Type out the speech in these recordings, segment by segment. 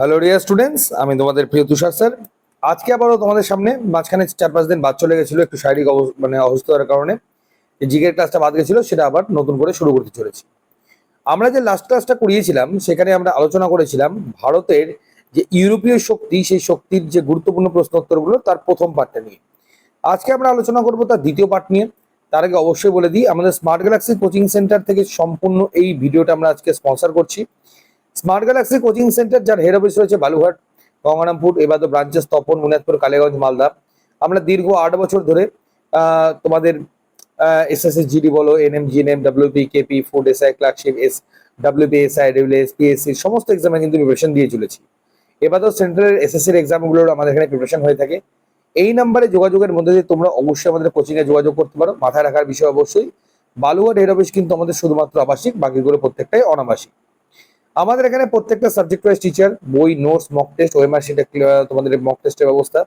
Hello dear students আমি তোমাদের প্রিয় তুষার স্যার। আজকে আবারও তোমাদের সামনে মাঝখানে চার পাঁচ দিন বাদ চলে গেছিল, একটু শারীরিক মানে অসুস্থতার কারণে। যে জিগের ক্লাসটা বাদ গেছিল, সেটা আবার নতুন করে শুরু করতে চলেছি। আমরা যে লাস্ট ক্লাসটা করিয়েছিলাম, সেখানে আমরা আলোচনা করেছিলাম ভারতের যে ইউরোপীয় শক্তি, সেই শক্তির যে গুরুত্বপূর্ণ প্রশ্ন উত্তরগুলো তার প্রথম পার্টটা নিয়ে। আজকে আমরা আলোচনা করব তার দ্বিতীয় পার্ট নিয়ে। তার আগে অবশ্যই বলে দিই, আমাদের স্মার্ট গ্যালাক্সি কোচিং সেন্টার থেকে সম্পূর্ণ এই ভিডিওটা আমরা আজকে স্পন্সর করছি। স্মার্ট গ্যালাক্সি কোচিং সেন্টার যার হেড অফিস রয়েছে বালুঘাট গঙ্গারামপুর, এবার তো ব্রাঞ্চেস তপন মুনিয়াদপুর কালীগঞ্জ, মালদা। আমরা দীর্ঘ আট বছর ধরে তোমাদের এসএসএস জিডি বলো N NM GNM WP KP food SI clerkship S WP SI WS PSC সমস্ত এক্সামে কিন্তু প্রিপারেশন দিয়ে চলেছি। এবার তো সেন্ট্রাল এসএসসির এক্সামগুলোর আমাদের এখানে প্রিপারেশন হয়ে থাকে। এই নাম্বারে যোগাযোগের মধ্যে দিয়ে তোমরা অবশ্যই আমাদের কোচিংয়ে যোগাযোগ করতে পারো। মাথায় রাখার বিষয় অবশ্যই। বালুঘাট হেড অফিস কিন্তু আমাদের শুধুমাত্র আবাসিক, বাকিগুলো প্রত্যেকটাই অনাবাসিক। আমাদের এখানে প্রত্যেকটা সাবজেক্ট ওয়াইজ টিচার বই নোটস মক টেস্ট ওএমআর সেটা তোমাদের মক টেস্টের ব্যবস্থা।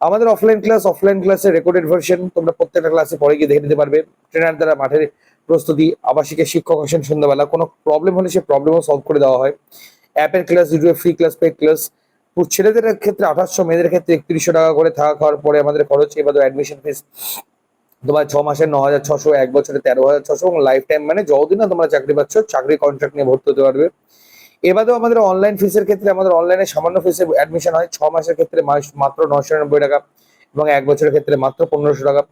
আমাদের অফলাইন ক্লাস অফলাইন ক্লাসের রেকর্ডেড ভার্সন তোমরা প্রত্যেকটা ক্লাসে পরে গিয়ে দেখে নিতে পারবে। ট্রেনার দ্বারা মাঠের প্রস্তুতি, আবাসিকের শিক্ষক আসেন সন্ধ্যাবেলা, কোনো প্রবলেম হলে সে প্রবলেমও সলভ করে দেওয়া হয়। অ্যাপের class video free class paid class ছেলেদের ক্ষেত্রে আঠাশশো মেয়েদের ক্ষেত্রে একত্রিশশো টাকা করে থাকা খাওয়ার পরে আমাদের খরচ এবার অ্যাডমিশন ফিস তোমার ছ মাসের ন হাজার ছশো, এক বছরে তেরো হাজার ছশো এবং লাইফ টাইম মানে যতদিন না তোমরা চাকরি পাচ্ছ, চাকরি কন্ট্রাক্ট নিয়ে ভর্তি হতে পারবে। এবারেও আমাদের অনলাইন ফিসের ক্ষেত্রে আমাদের অনলাইনে সামান্য ফিসে অ্যাডমিশন হয়। ছ মাসের ক্ষেত্রে মাত্র নশো নিরানব্বই টাকা এবং এক বছরের ক্ষেত্রে মাত্র পনেরোশো টাকা।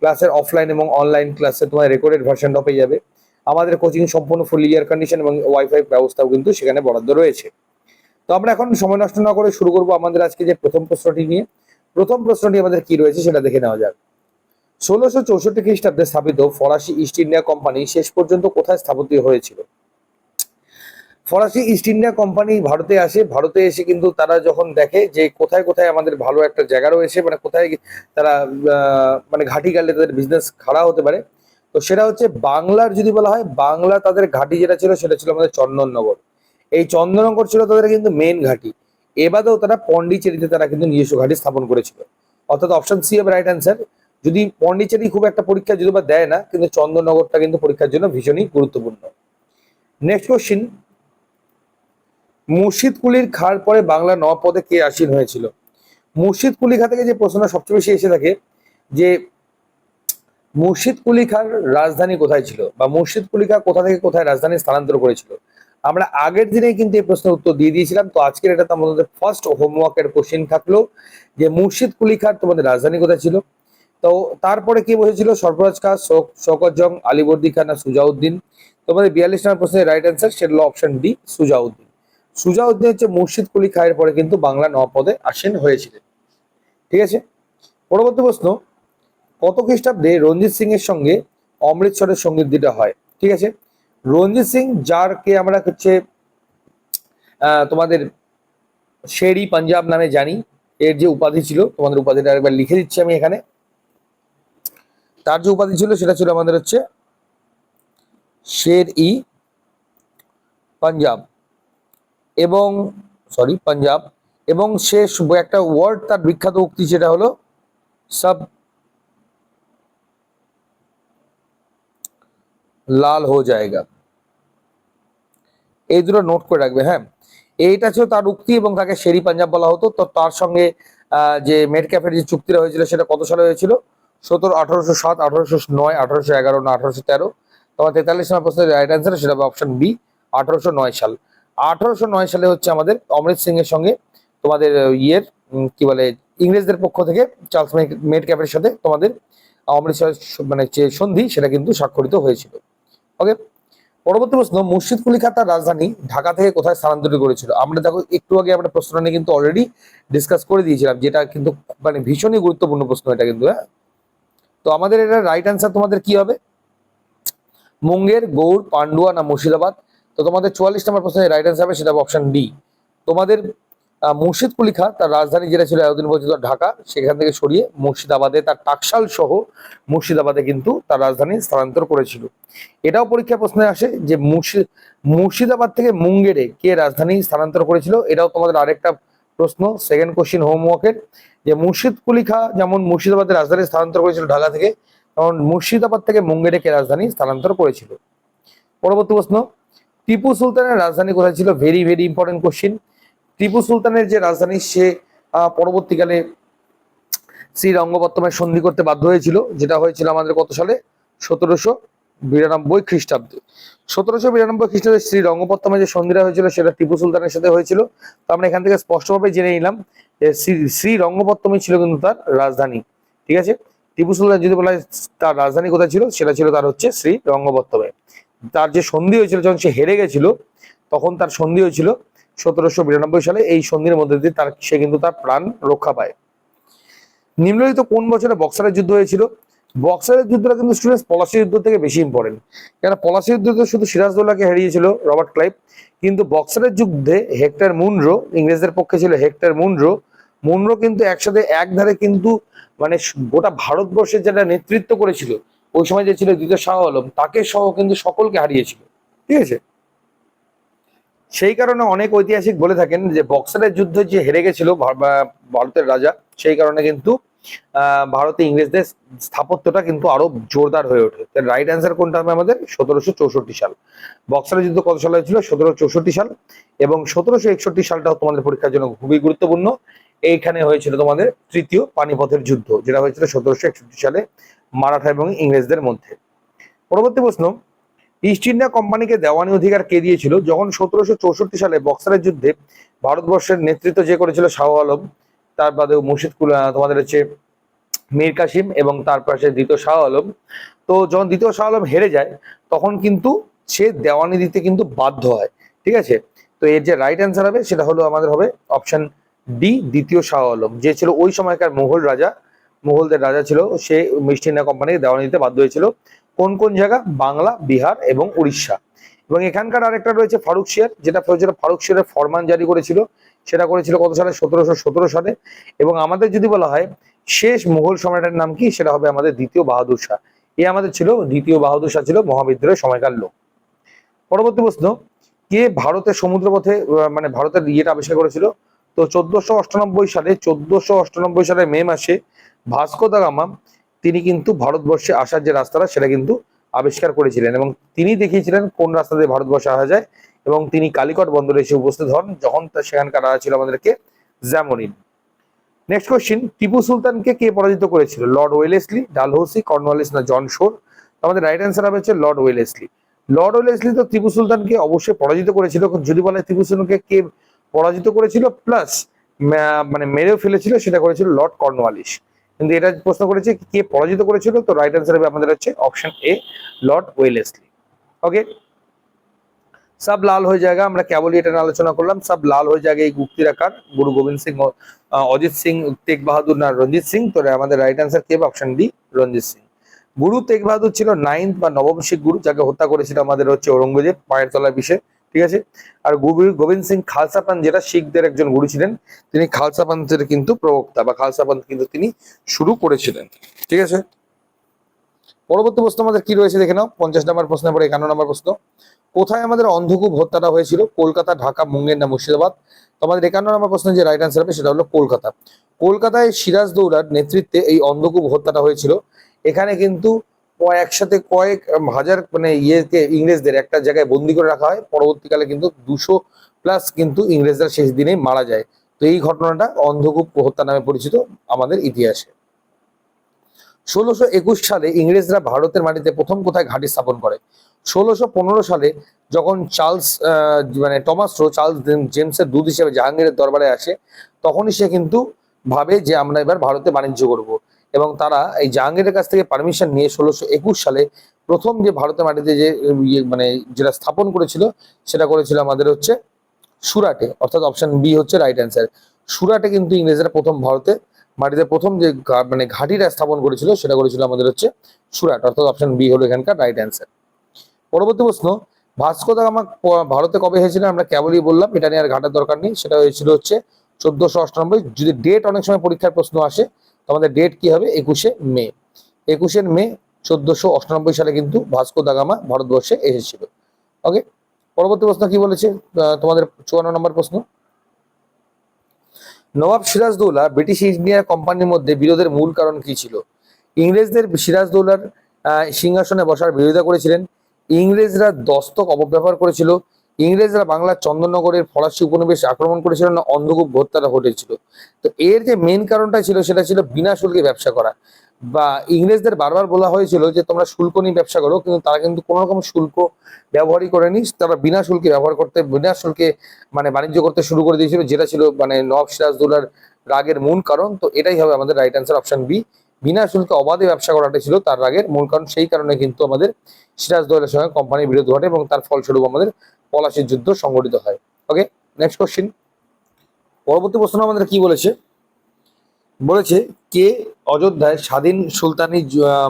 ক্লাসের অফলাইন এবং অনলাইন ক্লাসে তোমার রেকর্ডেড ভার্সনটা পেয়ে যাবে। আমাদের কোচিং সম্পূর্ণ ফুল ইয়ার কন্ডিশন এবং ওয়াইফাই ব্যবস্থাও কিন্তু সেখানে বরাদ্দ রয়েছে। তো আমরা এখন সময় নষ্ট না করে শুরু করব আমাদের আজকে যে প্রথম প্রশ্নটি নিয়ে। প্রথম প্রশ্নটি আমাদের কি রয়েছে সেটা দেখে নেওয়া যাক। ষোলোশো চৌষট্টি খ্রিস্টাব্দে স্থাপিত ফরাসি ইস্ট ইন্ডিয়া কোম্পানি শেষ পর্যন্ত কোথায় স্থাপিত হয়েছিল? ফরাসি ইস্ট ইন্ডিয়া কোম্পানি ভারতে আসে। ভারতে এসে কিন্তু তারা যখন দেখে যে কোথায় কোথায় আমাদের ভালো একটা জায়গা রয়েছে মানে কোথায় তারা মানে ঘাটি গেলে তাদের বিজনেস খাড়া হতে পারে, তো সেটা হচ্ছে বাংলার যদি বলা হয়, বাংলা তাদের ঘাটি যেটা ছিল সেটা ছিল আমাদের চন্দননগর। এই চন্দননগর ছিল তাদের কিন্তু মেন ঘাটি। এবারেও তারা পন্ডিচেরিতে তারা কিন্তু নিজস্ব ঘাটি স্থাপন করেছিল। অর্থাৎ অপশন সি হবে রাইট অ্যান্সার যদি পন্ডিচেরি খুব একটা পরীক্ষা যদি বা দেয় না, কিন্তু চন্দননগরটা কিন্তু পরীক্ষার জন্য ভীষণই গুরুত্বপূর্ণ। নেক্সট কোশ্চিন মুর্শিদ কুলির খার পরে বাংলা নপদে কে আসীন হয়েছিল? মুর্শিদ কুলি খা থেকে যে প্রশ্নটা সবচেয়ে বেশি এসে থাকে, যে মুর্শিদ কুলি খার রাজধানী কোথায় ছিল বা মুর্শিদ কুলি খা কোথা থেকে কোথায় রাজধানী স্থানান্তর করেছিল? আমরা আগের দিনে কিন্তু এই প্রশ্নের উত্তর দিয়ে দিয়েছিলাম, তো আজকের এটা তো আমাদের ফার্স্ট হোমওয়ার্কের কোশ্চেন থাকল যে মুর্শিদ কুলি খার তোমাদের রাজধানী কোথায় ছিল? তো তারপরে কি বসেছিল? সরফরাজ খা শোক, শওকত জং, আলিবর্দি খান আর সুজাউদ্দিন। তোমাদের বিয়াল্লিশ নম্বর প্রশ্নের রাইট অ্যান্সার সেটা হলো অপশন ডি সুজাউদ্দিন। সুজাউদ্দিন হচ্ছে মুর্শিদ কুলি খায়ের পরে কিন্তু বাংলা নপদে আসীন হয়েছিলেন। ঠিক আছে? পরবর্তী প্রশ্ন, কত খ্রিস্টাব্দে রঞ্জিত সিং এর সঙ্গে অমৃতসরের সংগীত দিটা হয়? ঠিক আছে? রঞ্জিত সিং যারকে আমরা হচ্ছে তোমাদের শেরি পাঞ্জাব নামে জানি, এর যে উপাধি ছিল, তোমাদের উপাধিটা একবার লিখে দিচ্ছি আমি এখানে। তার যে উপাধি ছিল সেটা ছিল আমাদের হচ্ছে শের ই পাঞ্জাব। এবং সরি পাঞ্জাব। এবং সে একটা ওয়ার্ড তার বিখ্যাত উক্তি সেটা হলো সব লাল হো জায়গা। এই দুটো নোট করে রাখবে হ্যাঁ। এইটা ছিল তার উক্তি এবং তাকে শেরি পাঞ্জাব বলা হতো। তো তার সঙ্গে যে মেড ক্যাফের যে চুক্তিটা হয়েছিল সেটা কত সালে হয়েছিল? সতেরো, আঠারোশো সাত, আঠারোশো নয়, আঠারোশো এগারো না, আঠারোশো তেরো। তোমার তেতাল্লিশ নম্বর প্রশ্নের রাইট অ্যান্সার সেটা হবে অপশন বি আঠারোশো নয় সাল। আঠারোশো নয় সালে হচ্ছে আমাদের অমৃত সিং এর সঙ্গে তোমাদের ইয়ের কি বলে, ইংরেজদের পক্ষ থেকে চার্লস মেড ক্যাফের সাথে তোমাদের অমৃতসর মানে যে সন্ধি সেটা কিন্তু স্বাক্ষরিত হয়েছিল। ওকে পরবর্তী প্রশ্ন মুর্শিদ কুলি খান তার রাজধানী ঢাকা থেকে কোথায় স্থানান্তরিত করেছিল? আমরা দেখো, একটু আগে আমরা প্রশ্নটা নিয়ে কিন্তু অলরেডি ডিসকাস করে দিয়েছিলাম, যেটা কিন্তু মানে ভীষণই গুরুত্বপূর্ণ প্রশ্ন এটা কিন্তু হ্যাঁ? তো আমাদের এটা রাইট অ্যান্সার তোমাদের কি হবে? মুঙ্গের, গৌড়, পান্ডুয়া না মুর্শিদাবাদ? তো তোমাদের চুয়াল্লিশ নম্বর প্রশ্নের রাইট অ্যান্সার হবে, সেটা অপশন ডি তোমাদের মুর্শিদ কুলিখা তার রাজধানী যেটা ছিল এতদিন পর্যন্ত ঢাকা, সেখান থেকে সরিয়ে মুর্শিদাবাদে তার টাকশাল সহ মুর্শিদাবাদে কিন্তু তার রাজধানী স্থানান্তর করেছিল। এটাও পরীক্ষা প্রশ্নে আসে যে মুর্শিদ মুর্শিদাবাদ থেকে মুঙ্গেরে কে রাজধানী স্থানান্তর করেছিল? এটাও তোমাদের আরেকটা প্রশ্ন সেকেন্ড কোশ্চিন হোমওয়ার্কের যে মুর্শিদ কুলি খাঁ যেমন মুর্শিদাবাদের রাজধানী স্থানান্তর করেছিল ঢাকা থেকে, তেমন মুর্শিদাবাদ থেকে মুঙ্গেরে কে রাজধানী স্থানান্তর করেছিল? পরবর্তী প্রশ্ন, টিপু সুলতানের রাজধানী কোথায় ছিল? Very very important question Tipu সুলতানের যে রাজধানী, সে পরবর্তীকালে শ্রীরঙ্গপত্তমের সন্ধি করতে বাধ্য হয়েছিল, যেটা হয়েছিল আমাদের কত সালে? সতেরোশো বিরানব্বই খ্রিস্টাব্দে। সতেরোশো বিরানব্বই খ্রিস্টাব্দে শ্রীরঙ্গপত্তমে যে সন্ধিটা হয়েছিল, সেটা টিপু সুলতানের সাথে হয়েছিল। তো আমরা এখান থেকে স্পষ্টভাবে জেনে নিলাম যে শ্রী- শ্রীরঙ্গপত্তমই ছিল কিন্তু তার রাজধানী। ঠিক আছে? টিপু সুলতান যদি বলা হয় তার রাজধানী কোথায় ছিল, সেটা ছিল তার হচ্ছে শ্রী রঙ্গপত্তমে। তার যে সন্ধি হয়েছিল, যখন সে হেরে গেছিল, তখন তার সন্ধি হয়েছিল সতেরোশো বিরানব্বই সালে। এই সন্ধির মধ্যে দিয়ে তার, সে কিন্তু তার প্রাণ রক্ষা পায়। নিম্নলিখিত কোন বছরে বক্সারের যুদ্ধ হয়েছিল? বক্সারের যুদ্ধটা কিন্তু স্টুডেন্টস পলাশি যুদ্ধ থেকে বেশি ইম্পর্টেন্ট কেন পলাশি যুদ্ধতে শুধু সিরাজদৌল্লাকে হারিয়েছিল রবার্ট ক্লাইভ। কিন্তু বক্সারের যুদ্ধে হেক্টর মুনরো, ইংরেজদের পক্ষে ছিল হেক্টর মুনরো। মুনরো কিন্তু একসাথে একধারে কিন্তু মানে গোটা ভারতবর্ষের যেটা নেতৃত্ব করেছিল, ওই সময় যে ছিল দ্বিতীয় শাহ আলম, তাকে সহ কিন্তু সকলকে হারিয়েছিল। ঠিক আছে? সেই কারণে অনেক ঐতিহাসিক বলে থাকেন যে বক্সারের যুদ্ধে যে হেরে গেছিল ভারতের রাজা, সেই কারণে কিন্তু ভারতে ইংরেজদের স্থাপত্যটা কিন্তু আরও জোরদার হয়ে ওঠে। রাইট অ্যান্সার কোনটা হবে আমাদের? সতেরোশো চৌষট্টি সাল। বক্সারের যুদ্ধ কত সালে হয়েছিল? সতেরোশো চৌষট্টি সাল। এবং সতেরোশো একষট্টি সালটাও তোমাদের পরীক্ষার জন্য খুবই গুরুত্বপূর্ণ। এইখানে হয়েছিল তোমাদের তৃতীয় পানিপথের যুদ্ধ, যেটা হয়েছিল সতেরোশো একষট্টি সালে মারাঠা এবং ইংরেজদের মধ্যে। পরবর্তী প্রশ্ন ইস্ট ইন্ডিয়া কোম্পানিকে দেওয়ানি অধিকার কে দিয়েছিল? যখন সতেরোশো চৌষট্টি সালে বক্সারের যুদ্ধে ভারতবর্ষের নেতৃত্ব যে করেছিল শাহ আলম তার বাদেও মুর্শিদ তোমাদের হচ্ছে মীর কাসিম এবং তার পাশে দ্বিতীয় শাহ আলম। তো যখন দ্বিতীয় শাহ আলম হেরে যায়, তখন কিন্তু সে দেওয়ানি দিতে কিন্তু বাধ্য হয়, ঠিক আছে? তো এর যে রাইট অ্যান্সার হবে, সেটা হলো আমাদের হবে অপশন ডি দ্বিতীয় শাহ আলম। যে ছিল ওই সময়কার মুঘল রাজা, মুঘলদের রাজা ছিল, সে মিষ্টি ইন্ডিয়া কোম্পানিকে দেওয়ানি দিতে বাধ্য হয়েছিল। কোন কোন জায়গা? বাংলা, বিহার এবং উড়িষ্যা। এবং এখানকার আরেকটা রয়েছে ফারুক শিয়ার, যেটা হয়েছিল ফারুক শিয়ারের ফরমান জারি করেছিল। সেটা করেছিল কত সালে? সতেরোশো সতেরো সালে। এবং আমাদের যদি বলা হয়, শেষ মুঘল সম্রাটের নাম কি? সেটা হবে আমাদের দ্বিতীয় বাহাদুর শাহ। এ আমাদের ছিল, দ্বিতীয় বাহাদুর শাহ ছিল মহাবিদ্রোহের সময়কার লোক। পরবর্তী প্রশ্ন, কে ভারতের সমুদ্রপথে মানে ভারতের ইয়েটা আবিষ্কার করেছিল? তো চোদ্দশো অষ্টানব্বই সালে, চোদ্দশো অষ্টানব্বই সালে মে মাসে ভাস্কো দা গামা তিনি কিন্তু ভারতবর্ষে আসার যে রাস্তাটা, সেটা কিন্তু আবিষ্কার করেছিলেন। এবং তিনি দেখিয়েছিলেন কোন রাস্তা দিয়ে ভারতবর্ষে আসা যায়। এবং তিনি কালিকট বন্দরে এসে উপস্থিত হন, যখন সেখানকার রাজা ছিল আমাদেরকে জ্যামরিন নেক্সট কোশ্চিন টিপু সুলতানকে কে পরাজিত করেছিল? লর্ড ওয়েলেসলি ডালহৌসি কর্নওয়ালিস না জন শোর আমাদের রাইট অ্যান্সার হবে হচ্ছে লর্ড ওয়েলেসলি লর্ড ওয়েলেসলি তো টিপু সুলতানকে অবশ্যই পরাজিত করেছিল। যদি বলে টিপু সুলতানকে কে পরাজিত করেছিল প্লাস মানে মেরেও ফেলেছিল, সেটা করেছিল লর্ড কর্নওয়ালিস কিন্তু এটা প্রশ্ন করেছে কে পরাজিত করেছিল, তো রাইট অ্যান্সার হবে আমাদের হচ্ছে option A lord Wellesley okay সব লাল হয়ে জায়গা আমরা কেবলই এটা আলোচনা করলাম। সব লাল হয়ে জায়গা এই গুপ্তির আকার। গুরু গোবিন্দ সিং অজিত সিং, তেগ বাহাদুর না রঞ্জিত সিং, তো আমাদের রাইট অ্যান্সার কে অপশন ডি রঞ্জিত সিং। গুরু তেগ বাহাদুর ছিল নাইন্থ বা নবম শিখ গুরু, যাকে হত্যা করেছিল আমাদের হচ্ছে ঔরঙ্গজেব পায়ের তলায় বিষে, ঠিক আছে? আর গুরু গোবিন্দ সিং খালসা পান, যেটা শিখদের একজন গুরু ছিলেন, তিনি খালসা পান্থের কিন্তু প্রবক্তা বা খালসা পান্থ কিন্তু তিনি শুরু করেছিলেন, ঠিক আছে? পরবর্তী প্রশ্ন আমাদের কি রয়েছে দেখে নাও। পঞ্চাশ নম্বর প্রশ্নের পরে একান্ন নম্বর প্রশ্ন। কোথায় আমাদের অন্ধকূপ হত্যাটা হয়েছিল? কলকাতা, ঢাকা, মুঙ্গের না মুর্শিদাবাদ? তো আমাদের একান্ন নম্বর প্রশ্ন যে রাইট আনসার হবে সেটা হলো কলকাতা। কলকাতায় সিরাজদৌলার নেতৃত্বে এই অন্ধকূপ হত্যাটা হয়েছিল। এখানে কিন্তু একসাথে কয়েক হাজার মানে ইয়েকে ইংরেজদের একটা জায়গায় বন্দি করে রাখা হয়। পরবর্তীকালে কিন্তু দুশো প্লাস কিন্তু ইংরেজরা শেষ দিনেই মারা যায়। তো এই ঘটনাটা অন্ধকূপ হত্যা নামে পরিচিত আমাদের ইতিহাসে। ষোলোশো একুশ সালে ইংরেজরা ভারতের মাটিতে প্রথম কোথায় ঘাঁটি স্থাপন করে? ষোলোশো পনেরো সালে যখন চার্লস মানে টমাস রো চার্লস জেম- জেমসের দুধ হিসেবে জাহাঙ্গীরের দরবারে আসে, তখনই সে কিন্তু ভাবে যে আমরা এবার ভারতে বাণিজ্য করব। এবং তারা এই জাহাঙ্গীরের কাছ থেকে পারমিশন নিয়ে ষোলোশো একুশ সালে প্রথম যে ভারতের মাটিতে যে ইয়ে মানে যেটা স্থাপন করেছিল, সেটা করেছিল আমাদের হচ্ছে সুরাটে, অর্থাৎ অপশন বি হচ্ছে রাইট অ্যান্সার সুরাটে কিন্তু ইংরেজরা প্রথম ভারতে মাটিতে প্রথম যে মানে ঘাঁটিটা স্থাপন করেছিল, সেটা করেছিল আমাদের হচ্ছে সুরাট, অর্থাৎ অপশন বি হলো এখানকার রাইট অ্যান্সার পরবর্তী প্রশ্ন, ভাস্কো দা গামা ভারতে কবে হয়েছিল আমরা কেবলই বললাম, এটা নিয়ে আর ঘাটার দরকার নেই, সেটা হয়েছিল হচ্ছে চোদ্দশো অষ্টানব্বই। যদি ডেট অনেক সময় পরীক্ষার প্রশ্ন আসে, তো আমাদের ডেট কি হবে? একুশে মে। একুশে মে চোদ্দশো অষ্টানব্বই সালে কিন্তু ভাস্কো দা গামা ভারতবর্ষে এসেছিল। ওকে পরবর্তী প্রশ্ন কি বলেছে? তোমাদের চুয়ান্ন নম্বর প্রশ্ন। নবাব সিরাজদৌলা ব্রিটিশ ইন্ডিয়া কোম্পানির মধ্যে বিরোধের মূল কারণ কি ছিল? ইংরেজদের সিরাজদৌলার সিংহাসনে বসার বিরোধিতা করেছিলেন। ইংরেজরা দস্তক অপব্যবহার করেছিল। ইংরেজরা বাংলার চন্দননগরের ফরাসি উপনিবেশ আক্রমণ করেছিল না, অন্ধকূপ হত্যাটা ঘটেছিল। তো এর যে মেন কারণটা ছিল, সেটা ছিল বিনা শুল্কে ব্যবসা করা। বা ইংরেজদের বারবার বলা হয়েছিল যে তোমরা শুল্ক নিয়ে ব্যবসা করো, কিন্তু তারা কিন্তু কোনো রকম শুল্ক ব্যবহারই করেনি। তারা বিনা শুল্কে ব্যবহার করতে, বিনা শুল্কে মানে বাণিজ্য করতে শুরু করে দিয়েছিল, যেটা ছিল মানে নব সিরাজদৌলার রাগের মূল কারণ। তো এটাই হবে আমাদের রাইট অ্যান্সার অপশন বি বিনা শুল্কে অবাধে ব্যবসা করাটা ছিল তার রাগের মূল কারণ। সেই কারণে কিন্তু আমাদের সিরাজদৌলের সঙ্গে কোম্পানির বিরোধ ঘটে এবং তার ফলস্বরূপ আমাদের পলাশির যুদ্ধ সংগঠিত হয়। ওকে নেক্সট কোশ্চিন পরবর্তী প্রশ্ন আমাদের কি বলেছে? বলেছে কে অযোধ্যায় স্বাধীন সুলতানি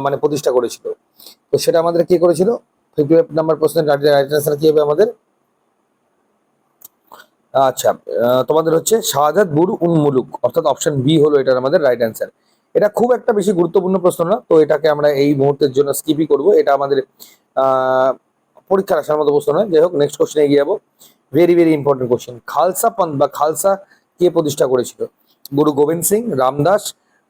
মানে প্রতিষ্ঠা করেছিল। তো সেটা আমাদের কে করেছিল? ফিফটি ফাইভ নাম্বার প্রশ্নের রাইট অ্যান্সার কি হবে আমাদের? আচ্ছা তোমাদের হচ্ছে শাহজাদ বুর উন্মুলুক অর্থাৎ অপশন বি হলো এটার আমাদের রাইট অ্যান্সার এটা খুব একটা বেশি গুরুত্বপূর্ণ প্রশ্ন না, তো এটাকে আমরা এই মুহূর্তের জন্য স্কিপই করব। এটা আমাদের পরীক্ষার আসার মতো প্রশ্ন নয়। যাই হোক নেক্সট কোশ্চেনে এগিয়ে যাব। Very very important question Khalsa Panth বা খালসা কে প্রতিষ্ঠা করেছিল? গুরু গোবিন্দ সিং রামদাস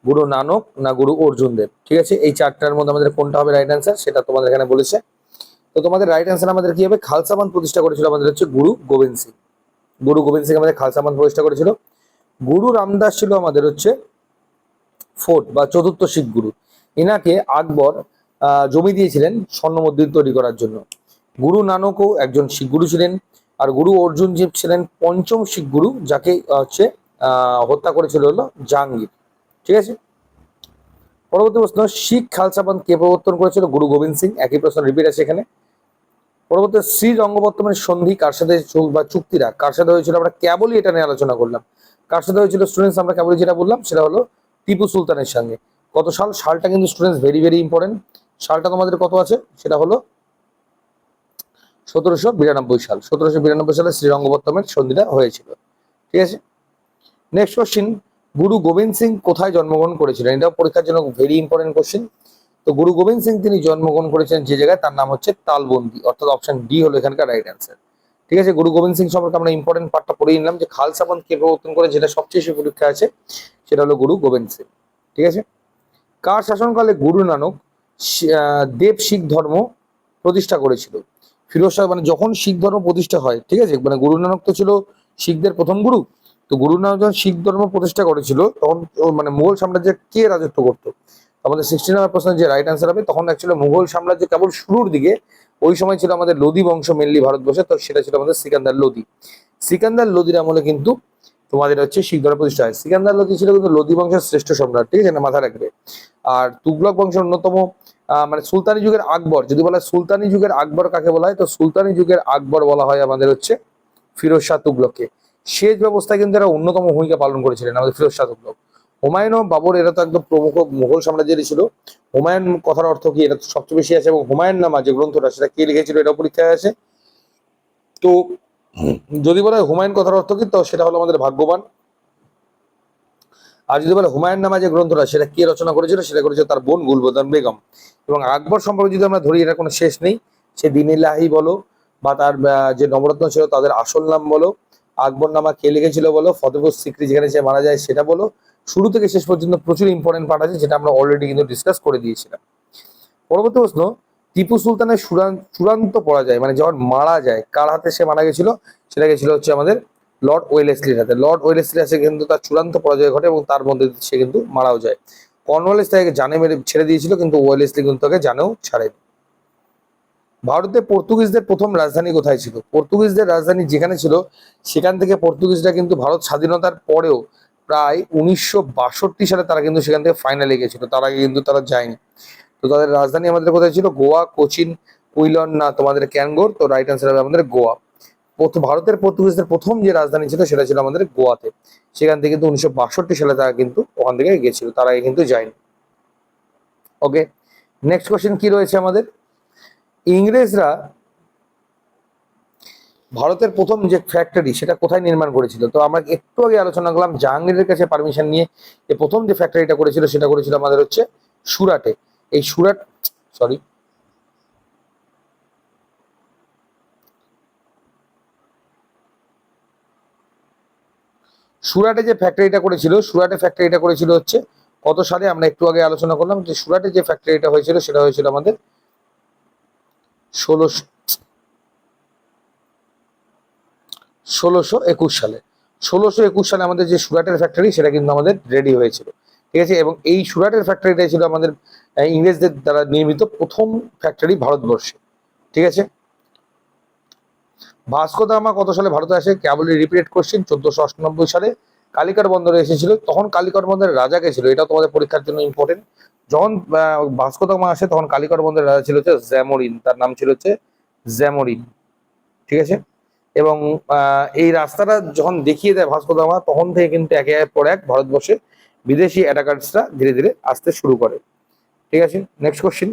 গুরু নানক না গুরু অর্জুন দেব। ঠিক আছে? এই চারটার মধ্যে আমাদের কোনটা হবে রাইট অ্যান্সার সেটা তোমাদের এখানে বলেছে। তো তোমাদের রাইট অ্যান্সার আমাদের কি হবে? খালসা পন্থ প্রতিষ্ঠা করেছিল আমাদের হচ্ছে গুরু গোবিন্দ সিং। গুরু গোবিন্দ সিং আমাদের খালসা পন্থ প্রতিষ্ঠা করেছিল। গুরু রামদাস ছিল আমাদের হচ্ছে ফোর্থ বা চতুর্থ শিখ গুরু। এনাকে আকবর জমি দিয়েছিলেন স্বর্ণ মন্দির তৈরি করার জন্য। গুরু নানকও একজন শিখ গুরু ছিলেন। আর গুরু অর্জুন ছিলেন পঞ্চম শিখ গুরু, যাকে হচ্ছে হত্যা করেছিল হলো জাহাঙ্গীর। ঠিক আছে? পরবর্তী প্রশ্ন, শিখ খালসা পন্থ কে প্রবর্তন করেছিল? গুরু গোবিন্দ সিং, একই প্রশ্ন রিপিট আছে এখানে। পরবর্তী, শ্রী রঙ্গবর্তমানের সন্ধি কার সাথে বা চুক্তিরা কার সাথে হয়েছিল? আমরা কেবলই এটা নিয়ে আলোচনা করলাম। কার সাথে হয়েছিল? স্টুডেন্টস আমরা কেবলই যেটা বললাম, সেটা হলো টিপু সুলতানের সঙ্গে। কত সাল? সালটা কিন্তু স্টুডেন্টস ভেরি ভেরি ইম্পর্টেন্ট সালটা তোমাদের কত আছে? সেটা হলো সতেরোশো বিরানব্বই সাল। সতেরোশো বিরানব্বই সালে শ্রীরঙ্গপত্তমের সন্ধিটা হয়েছিল। ঠিক আছে? নেক্সট কোশ্চিন গুরু গোবিন্দ সিং কোথায় জন্মগ্রহণ করেছিলেন? এটাও পরীক্ষার জন্য ভেরি ইম্পর্টেন্ট কোশ্চিন তো গুরু গোবিন্দ সিং তিনি জন্মগ্রহণ করেছেন যে জায়গায়, তার নাম হচ্ছে তালবন্দি, অর্থাৎ অপশন ডি হলো এখানকার রাইট অ্যান্সার ঠিক আছে গুরু গোবিন্দ সিং সম্পর্কে আমরা ইম্পর্টেন্ট পার্টটা পড়ে নিলাম যে খালসা পন্থ কে প্রবর্তন করে, যেটা সবচেয়ে বেশি পরীক্ষা আছে, সেটা হলো গুরু গোবিন্দ সিং ঠিক আছে? কার শাসনকালে গুরু নানক দেব শিখ ধর্ম প্রতিষ্ঠা করেছিল? ফিরোজ শাহ মানে যখন শিখ ধর্ম প্রতিষ্ঠা হয়, ঠিক আছে মানে গুরু নানক তো ছিল শিখদের প্রথম গুরু তো গুরু নানক যখন শিখ ধর্ম প্রতিষ্ঠা করেছিল, তখন মানে মুঘল সাম্রাজ্যে কে রাজত্ব করতো? আমাদের সিক্সটি নাম্বার প্রশ্নের যে রাইট অ্যান্সার হবে, তখন অ্যাকচুয়ালি মুঘল সাম্রাজ্য কেবল শুরুর দিকে, ওই সময় ছিল আমাদের লোদি বংশ মেনলি ভারতবর্ষে, তো সেটা ছিল আমাদের সিকান্দার লোদি। সিকান্দার লোদির আমলে কিন্তু তোমাদের হচ্ছে শিখ ধর্ম প্রতিষ্ঠা হয়। সিকান্দার লোদি ছিল কিন্তু লোদি বংশের শ্রেষ্ঠ সম্রাট, ঠিক আছে? মাথা রাখবে। আর তুগলক বংশের অন্যতম মানে সুলতানি যুগের আকবর, যদি বলা হয় সুলতানি যুগের আকবর কাকে বলা হয়, তো সুলতানি যুগের আকবর বলা হয় আমাদের হচ্ছে ফিরোজ শাহ তুগলককে সেচ ব্যবস্থায় কিন্তু এরা অন্যতম ভূমিকা পালন করেছিলেন আমাদের ফিরোজ তুগলক হুমায়ুন ও বাবর, এরা তো একদম প্রমুখ মুঘল সাম্রাজ্যেরই ছিল। হুমায়ুন কথার অর্থ কি? এটা সবচেয়ে বেশি আছে এবং হুমায়ুন নামা যে গ্রন্থটা, সেটা কে লিখেছিল এটা পরীক্ষায় আছে তো যদি বলা হয় হুমায়ুন কথার অর্থ কি, তো সেটা হলো আমাদের ভাগ্যবান। আর যদি বলে হুমায়ুন নামা যে গ্রন্থটা, সেটা কে রচনা করেছিল? সেটা করেছিল তার বোন গুলবদন বেগম। এবং আকবর সম্পর্কে যদি আমরা ধরি এটা কোনো শেষ নেই। সে দিনিল্লাহি বলো, বা তার যে নবরত্ন ছিল, তাদের আসল নাম বলো আকবর নামা কে লিখেছিল বলো? ফতেপুর সিক্রি যেখানে সে মারা যায় সেটা বলো। শুরু থেকে শেষ পর্যন্ত প্রচুর ইম্পর্টেন্ট পার্ট আছে, যেটা আমরা অলরেডি কিন্তু ডিসকাস করে দিয়েছিলাম। পরবর্তী প্রশ্ন, টিপু সুলতানের চূড়ান্ত পরাজয় মানে যখন মারা যায়, কার হাতে সে মারা গেছিল? সেটা গেছিল হচ্ছে আমাদের লর্ড ওয়েলেসলির হাতে। লর্ড ওয়েলেসলির হাতে কিন্তু তার চূড়ান্ত পরাজয় ঘটে এবং তার মধ্যে সে কিন্তু মারাও যায়। কর্নওয়ালিস তাকে জানে মেরে, ছেড়ে দিয়েছিল, কিন্তু ওয়েলেসলি কিন্তু তাকে জানেও ছাড়েনি। ভারতে পর্তুগিজদের প্রথম রাজধানী কোথায় ছিল? পর্তুগিজদের রাজধানী যেখানে ছিল, সেখান থেকে পর্তুগিজরা কিন্তু ভারত স্বাধীনতার পরেও প্রায় উনিশশো বাষট্টি সালে তারা কিন্তু সেখান থেকে ফাইনালে গেছিল তার আগে কিন্তু তারা যায়নি। তো তাদের রাজধানী আমাদের কোথায় ছিল? গোয়া, কোচিন, কুইলন, না, তোমাদের ক্যানগোর, তো রাইট অ্যান্সার হবে আমাদের গোয়া। ভারতের পর্তুগিজদের প্রথম যে রাজধানী ছিল, সেটা ছিল আমাদের গোয়াতে। সেখান থেকে কিন্তু উনিশশো বাষট্টি সালে তারা কিন্তু ওখান থেকে গেছিল তারা কিন্তু যায়নি। ওকে নেক্সট কোশ্চেন কি রয়েছে আমাদের? ইংরেজরা ভারতের প্রথম যে ফ্যাক্টরি সেটা কোথায় নির্মাণ করেছিল? তো আমরা একটু আগে আলোচনা করলাম জাহাঙ্গীরের কাছে পারমিশন নিয়ে যে প্রথম যে ফ্যাক্টরিটা করেছিল সেটা করেছিল আমাদের হচ্ছে সুরাটে। এই সুরাট সরি সুরাটে যে ফ্যাক্টরিটা করেছিল, সুরাটে ফ্যাক্টরিটা করেছিল হচ্ছে কত সালে? আমরা একটু আগে আলোচনা করলাম যে সুরাটে যে ফ্যাক্টরিটা হয়েছিল সেটা হয়েছিল আমাদের ষোলোশো একুশ সালে। ষোলোশো একুশ সালে আমাদের যে সুরাটের ফ্যাক্টরি সেটা কিন্তু আমাদের রেডি হয়েছিল। ঠিক আছে? এবং এই সুরাটের ফ্যাক্টরিটাই ছিল আমাদের ইংরেজদের দ্বারা নির্মিত প্রথম ফ্যাক্টরি ভারতবর্ষে। ঠিক আছে? ভাস্কো দা গামা কত সালে ভারতে আসে? কেবলই রিপিটেড কোশ্চেন চোদ্দশো অষ্টানব্বই সালে কালিকার বন্দরে এসেছিল। তখন কালিকার বন্দরের রাজা কে ছিল? এটা তোমাদের পরীক্ষার জন্য ইম্পর্টেন্ট যখন ভাস্কো দা আসে তখন কালিকার বন্দরের রাজা ছিল হচ্ছে জ্যামোরিন তার নাম ছিল হচ্ছে জ্যামোরিন ঠিক আছে? এবং এই রাস্তাটা যখন দেখিয়ে দেয় ভাস্কো তখন থেকে কিন্তু একে পর এক ভারতবর্ষে বিদেশি অ্যাটাকার্সরা ধীরে ধীরে আসতে শুরু করে ঠিক আছে? নেক্সট কোশ্চেন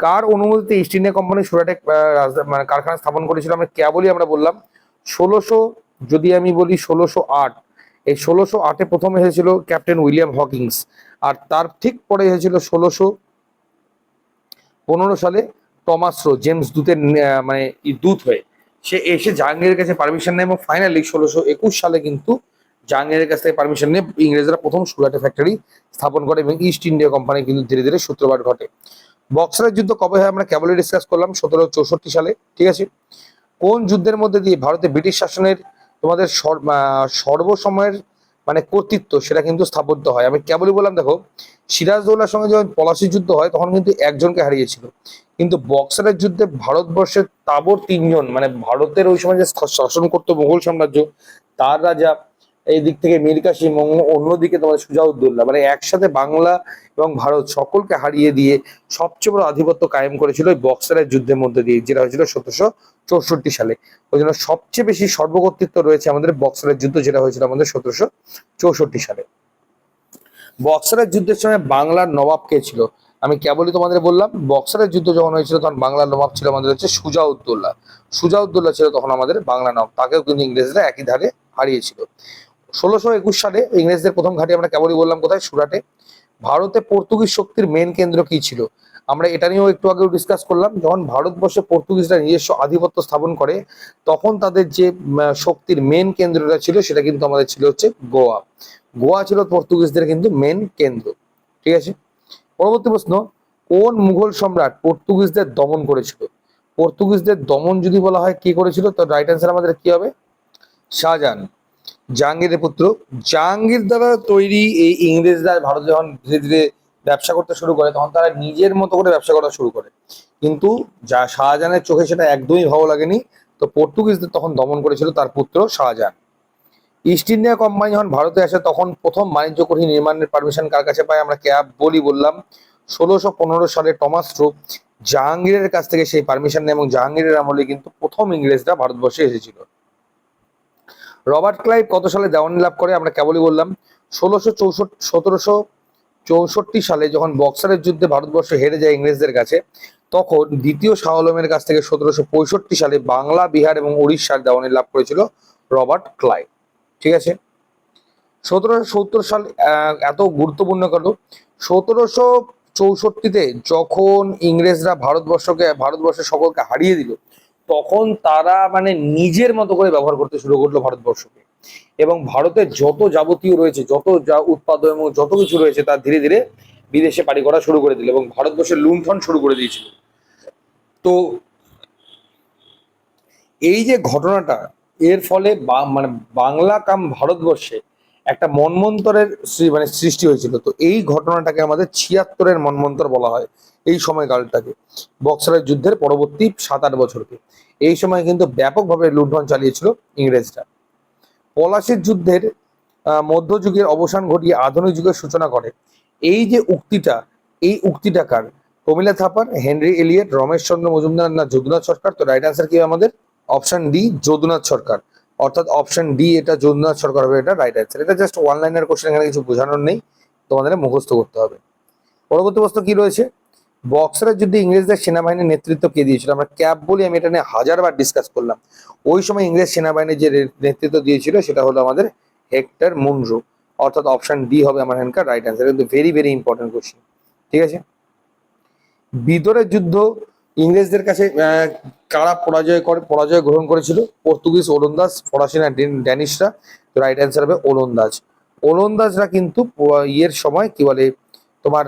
কার অনুমতিতে ইস্ট ইন্ডিয়া কোম্পানি সুরাটে আহ, মানে কারখানা স্থাপন করেছিল? আমরা কেবলই আমরা বললাম ষোলোশো যদি আমি বলি ষোলোশো আট এই ষোলোশো আটে প্রথম এসেছিল ক্যাপ্টেন উইলিয়াম হকিংস, আর তার ঠিক পরে এসেছিল ষোলোশো পনেরো সালে টমাস রো জেমস দূতের মানে দূত হয়ে। সে এসে জাহাঙ্গীরের কাছে পারমিশন নেয় এবং ফাইনালি ষোলোশো একুশ সালে কিন্তু জাহাঙ্গীরের কাছ থেকে পারমিশন নিয়ে ইংরেজরা প্রথম সুরাটে ফ্যাক্টরি স্থাপন করে এবং ইস্ট ইন্ডিয়া কোম্পানি কিন্তু ধীরে ধীরে সূত্রপাত ঘটে। বক্সারের যুদ্ধ কবে হয় আমরা কেবলই ডিসকাস করলাম সতেরো চৌষট্টি সালে, ঠিক আছে? কোন যুদ্ধের মধ্যে দিয়ে ভারতে ব্রিটিশ শাসনের তোমাদের সর্বসময়ের মানে কর্তৃত্ব সেটা কিন্তু স্থাপত্য হয়। আমি কেবলই বললাম, দেখো সিরাজদৌল্লার সঙ্গে যখন পলাশির যুদ্ধ হয়, তখন কিন্তু একজনকে হারিয়েছিল। কিন্তু বক্সারের যুদ্ধে ভারতবর্ষের তাবর তিনজন মানে ভারতের ওই সময় যে শাসন করতো মুঘল সাম্রাজ্য, তার রাজা এই দিক থেকে মীর কাসিম অন্যদিকে তোমাদের সুজাউদ্দৌল্লা মানে একসাথে বাংলা এবং ভারত সকলকে হারিয়ে দিয়ে সবচেয়ে বড় আধিপত্য কায়েম করেছিল ওই বক্সারের যুদ্ধের মধ্যে দিয়ে, যেটা হয়েছিল সতেরোশো চৌষট্টি সালে। ওই জন্য সবচেয়ে বেশি সর্বকর্তৃত্ব রয়েছে আমাদের বক্সারের যুদ্ধ, যেটা হয়েছিল আমাদের সতেরোশো চৌষট্টি সালে। বক্সারের যুদ্ধের সময় বাংলার নবাব কে ছিল? আমি কেবলই তোমাদের বললাম, বক্সারের যুদ্ধ যখন হয়েছিল তখন বাংলার নবাব ছিল আমাদের হচ্ছে সুজাউদ্দৌল্লা সুজাউদ্দৌল্লা ছিল তখন আমাদের বাংলা নবাব, তাকেও কিন্তু ইংরেজরা একই ধারে হারিয়েছিল। ষোলোশো একুশ সালে ইংরেজদের প্রথম ঘাঁটি আমরা কেবলই বললাম কোথায়? সুরাটে। ভারতে পর্তুগিজ শক্তির মেন কেন্দ্র কি ছিল? আমরা এটা নিয়েও একটু আগেও ডিসকাস করলাম। যখন ভারতবর্ষে পর্তুগিজরা নিজস্ব আধিপত্য স্থাপন করে, তখন তাদের যে শক্তির মেন কেন্দ্রটা ছিল, সেটা কিন্তু আমাদের ছিল হচ্ছে গোয়া। গোয়া ছিল পর্তুগিজদের কিন্তু মেন কেন্দ্র। ঠিক আছে? পরবর্তী প্রশ্ন, কোন মুঘল সম্রাট পর্তুগিজদের দমন করেছিল? পর্তুগিজদের দমন যদি বলা হয়, কি করেছিল? তো রাইট অ্যান্সার আমাদের কি হবে? শাহজাহান। জাহাঙ্গীরের পুত্র। জাহাঙ্গীর দ্বারা তৈরি এই ইংরেজরা ভারত যখন ধীরে ধীরে ব্যবসা করতে শুরু করে, তখন তারা নিজের মতো করে ব্যবসা করা শুরু করে। কিন্তু যা শাহজাহানের চোখে সেটা একদমই ভালো লাগেনি, তো পর্তুগিজদের তখন দমন করেছিল তার পুত্র শাহজাহান। ইস্ট ইন্ডিয়া কোম্পানি যখন ভারতে আসে, তখন প্রথম বাণিজ্য কুঠি নির্মাণের পারমিশন কার কাছে পায়, আমরা ক্যাব বলি বললাম। ষোলোশো পনেরো সালে টমাস ট্রুপ জাহাঙ্গীরের কাছ থেকে সেই পারমিশন নেয় এবং জাহাঙ্গীরের আমলে কিন্তু প্রথম ইংরেজরা ভারতবর্ষে এসেছিল। রবার্ট ক্লাইভ কত সালে দেওয়ানি লাভ করে? আমরা কেবলই বললাম, ষোলোশো চৌষট্টি, সতেরোশো চৌষট্টি সালে যখন বক্সারের যুদ্ধে ভারতবর্ষ হেরে যায় ইংরেজদের কাছে, তখন দ্বিতীয় শাহ আলমের কাছ থেকে সতেরোশো পঁয়ষট্টি সালে বাংলা, বিহার এবং উড়িষ্যার দেওয়ানি লাভ করেছিল রবার্ট ক্লাইভ। ঠিক আছে? সতেরোশো সত্তর সাল এত গুরুত্বপূর্ণ কেন? সতেরোশো চৌষট্টিতে যখন ইংরেজরা ভারতবর্ষকে, ভারতবর্ষের সকলকে হারিয়ে দিল তখন তারা মানে নিজের মতো করে ব্যবহার করতে শুরু করল ভারতবর্ষকে। এবং ভারতের যত যাবতীয় রয়েছে, যত যা উৎপাদন এবং যত কিছু রয়েছে, তা ধীরে ধীরে বিদেশে পাড়ি করা শুরু করে দিল এবং ভারতবর্ষের লুণ্ঠন শুরু করে দিয়েছিল। তো এই যে ঘটনাটা, এর ফলে মানে বাংলা কাম ভারতবর্ষে একটা মন্মন্তরের মানে সৃষ্টি হয়েছিল। তো এই ঘটনাটাকে আমাদের ছিয়াত্তরের মন্মন্তর বলা হয় এই সময়কালটাকে, বক্সারের যুদ্ধের পরবর্তী সাত আট বছরকে। এই সময় কিন্তু ব্যাপকভাবে লুণ্ঠন চালিয়েছিল ইংরেজরা। পলাশির যুদ্ধের মধ্যযুগের অবসান ঘটিয়ে আধুনিক যুগের সূচনা করে। এই যে উক্তিটা, এই উক্তিটা কার? প্রমিলা থাপার, হেনরি এলিয়েট, রমেশ চন্দ্র মজুমদার না যদুনাথ সরকার? তো রাইট আনসার কি আমাদের? Option D Jadunath Sarkar. অর্থাৎ অপশন ডি এটা যদুনাথ সরকার হবে, এটা রাইট অ্যান্সার এটা জাস্ট ওয়ান লাইনের কোশ্চেন এখানে কিছু বোঝানোর নেই। তোমাদের মুখস্থ করতে হবে। পরবর্তী প্রশ্ন কি রয়েছে? বক্সারের যুদ্ধে ইংরেজদের সেনাবাহিনীর নেতৃত্ব কে দিয়েছিল? আমরা ক্যাব বলি, আমি এটা নিয়ে হাজারবার ডিসকাস করলাম। ওই সময় ইংরেজ সেনাবাহিনীর যে নেতৃত্ব দিয়েছিল, সেটা হলো আমাদের হেক্টর মুনরো। অর্থাৎ অপশন ডি হবে আমার এখানকার রাইট অ্যান্সার কিন্তু ভেরি ভেরি ইম্পর্টেন্ট কোশ্চেন ঠিক আছে? বিদরের যুদ্ধ ইংরেজদের কাছে কারা পরাজয় করে, পরাজয় গ্রহণ করেছিল? পর্তুগিজ ওলন্দাজ, ফরাসি না ড্যানিশরা তো রাইট অ্যান্সার হবে ওলন্দাজ। ওলন্দাজরা কিন্তু ইয়ের সময় কি বলে, তোমার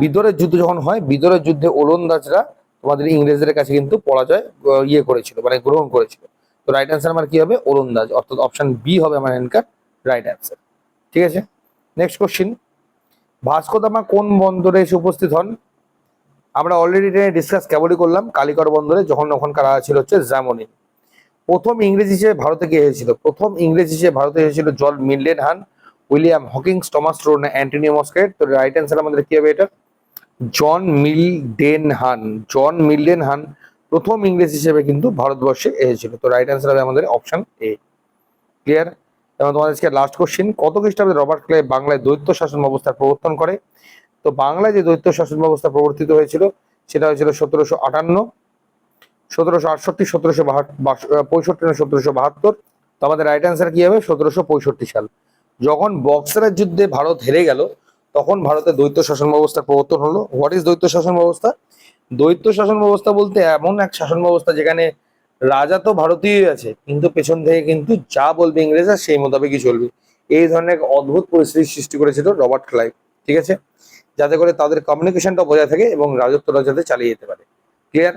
বিদরের যুদ্ধ যখন হয়, বিদরের যুদ্ধে ওলন্দাজরা তোমাদের ইংরেজদের কাছে কিন্তু পরাজয় ইয়ে করেছিল মানে গ্রহণ করেছিল। তো রাইট অ্যান্সার আমার কি হবে? ওলন্দাজ, অর্থাৎ অপশন বি হবে আমার এখানকার রাইট অ্যান্সার ঠিক আছে? নেক্সট কোশ্চিন ভাস্কো দামা কোন বন্দরে এসে উপস্থিত হন? আমরা অলরেডি ডিসকাস কেবলই করলাম কালিকর বন্দরে, যখন ওখানকার ছিল হচ্ছে জামনি। প্রথম ইংরেজ হিসেবে ভারতে কে এসেছিল। প্রথম ইংরেজ হিসেবে ভারতে এসেছিল জল মিডলেন হান, উইলিয়াম হকিংস, টমাস রোড না মস্কেট। তো রাইট অ্যান্সার আমাদের কি হবে এটা? জন মিলডেন হান। জন মিলডেন হান প্রথম ইংরেজ হিসেবে কিন্তু ভারতবর্ষে এসেছিল। তো রাইট অ্যান্সার হবে আমাদের অপশন এ ক্লিয়ার এবং তোমাদের লাস্ট কোশ্চিন কত খ্রিস্টাব্দে রবার্ট ক্লে বাংলায় দ্বৈত শাসন ব্যবস্থার প্রবর্তন করে? তো বাংলায় যে দ্বৈত শাসন ব্যবস্থা প্রবর্তিত হয়েছিল, সেটা হয়েছিল সতেরোশো আটান্ন, সতেরোশো আটষট্টি, সতেরোশো পঁয়ষট্টি না, সতেরোশো বাহাত্তর। তো আমাদের রাইট অ্যান্সার কি হবে? সতেরোশো পঁয়ষট্টি সাল। যখন বক্সারের যুদ্ধে ভারত হেরে গেল, তখন ভারতে দ্বৈত শাসন ব্যবস্থার প্রবর্তন হলো। হোয়াট ইজ দ্বৈত শাসন ব্যবস্থা? দ্বৈত শাসন ব্যবস্থা বলতে এমন এক শাসন ব্যবস্থা যেখানে রাজা তো ভারতীয় আছে, কিন্তু পেছন থেকে কিন্তু যা বলবে ইংরেজরা সেই মোতাবেকই চলবে। এই ধরনের এক অদ্ভুত পরিস্থিতির সৃষ্টি করেছিল রবার্ট ক্লাইভ, ঠিক আছে? যাতে করে তাদের কমিউনিকেশনটা বজায় থাকে এবং রাজত্বটা যাতে চালিয়ে যেতে পারে। ক্লিয়ার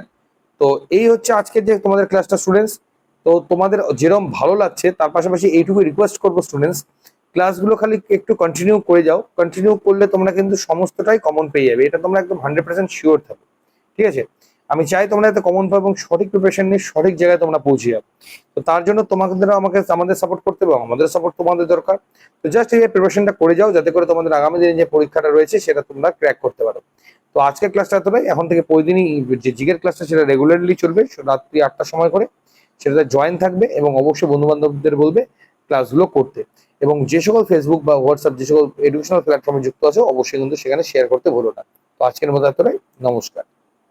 তো এই হচ্ছে আজকের যে তোমাদের ক্লাসটা স্টুডেন্টস তো তোমাদের যেরকম ভালো লাগছে, তার পাশাপাশি এইটুকু রিকোয়েস্ট করব স্টুডেন্টস ক্লাসগুলো খালি একটু কন্টিনিউ করে যাও। কন্টিনিউ করলে তোমরা কিন্তু সমস্তটাই কমন পেয়ে যাবে। এটা তোমরা একদম হান্ড্রেড পার্সেন্ট শিওর থাকো। ঠিক আছে? আমি চাই তোমরা এতে কমন পাও এবং সঠিক প্রিপারেশন নিয়ে সঠিক জায়গায় তোমরা পৌঁছে যাও। তো তার জন্য তোমাদের আমাকে, আমাদের সাপোর্ট করতে হবে এবং আমাদের সাপোর্ট তোমাদের দরকার। তো জাস্ট এই প্রিপারেশনটা করে যাও, যাতে করে তোমাদের আগামী দিনে যে পরীক্ষাটা রয়েছে সেটা তোমরা ক্র্যাক করতে পারো। তো আজকের ক্লাসটা এতটাই। এখন থেকে প্রতিদিনই যে জিগের ক্লাসটা সেটা রেগুলারলি চলবে রাত্রি আটটার সময় করে। সেটাতে জয়েন থাকবে এবং অবশ্যই বন্ধু বান্ধবদের বলবে ক্লাসগুলো করতে। এবং যে সকল ফেসবুক বা হোয়াটসঅ্যাপ যে সকল এডুকেশনাল প্ল্যাটফর্মে যুক্ত আছে, অবশ্যই কিন্তু সেখানে শেয়ার করতে ভুলো না। তো আজকের মতো এতটাই। নমস্কার।